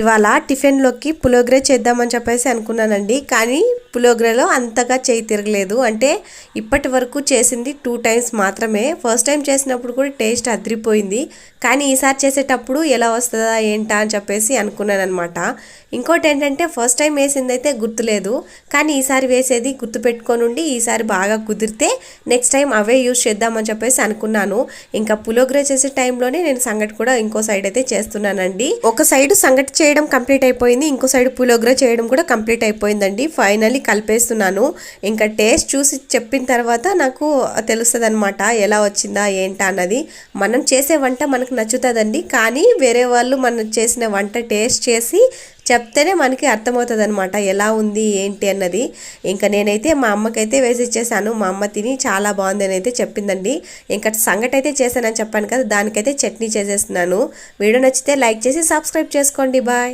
ఇవాళ టిఫిన్లోకి పులోగ్రే చేద్దామని చెప్పేసి అనుకున్నానండి. కానీ పులోగ్రేలో అంతగా చేయి తిరగలేదు. అంటే ఇప్పటి వరకు చేసింది టూ టైమ్స్ మాత్రమే. ఫస్ట్ టైం చేసినప్పుడు కూడా టేస్ట్ అదిరిపోయింది. కానీ ఈసారి చేసేటప్పుడు ఎలా వస్తుందా ఏంటా అని చెప్పేసి అనుకున్నాను అనమాట ఇంకోటి ఏంటంటే ఫస్ట్ టైం వేసింది అయితే గుర్తులేదు. కానీ ఈసారి వేసేది గుర్తుపెట్టుకొని ఉండి ఈసారి బాగా కుదిరితే నెక్స్ట్ టైం అవే యూజ్ చేద్దామని చెప్పేసి అనుకున్నాను. ఇంకా పులోగ్రే చేసే టైంలోనే నేను సంగటి కూడా ఇంకో సైడ్ అయితే చేస్తున్నానండి. ఒక సైడ్ సంగటి చేయడం కంప్లీట్ అయిపోయింది ఇంకో సైడ్ పులోగ్రే చేయడం కూడా కంప్లీట్ అయిపోయిందండి. ఫైనల్లీ కలిపేస్తున్నాను. ఇంకా టేస్ట్ చూసి చెప్పిన తర్వాత నాకు తెలుస్తుంది అనమాట ఎలా వచ్చిందా ఏంటా అన్నది. మనం చేసే వంట మనకు నచ్చుతుందండి కానీ వేరే వాళ్ళు మనం చేసిన వంట టేస్ట్ చేసి చెప్తేనే మనకి అర్థమవుతుంది అనమాట ఎలా ఉంది ఏంటి అన్నది. ఇంకా నేనైతే మా అమ్మకైతే వేసి ఇచ్చేసాను. మా అమ్మ తిని చాలా బాగుంది అని అయితే చెప్పిందండి. ఇంకా సంగటి అయితే చేశానని చెప్పాను కదా దానికైతే చట్నీ చేసేస్తున్నాను. వీడియో నచ్చితే లైక్ చేసి సబ్స్క్రైబ్ చేసుకోండి. బాయ్.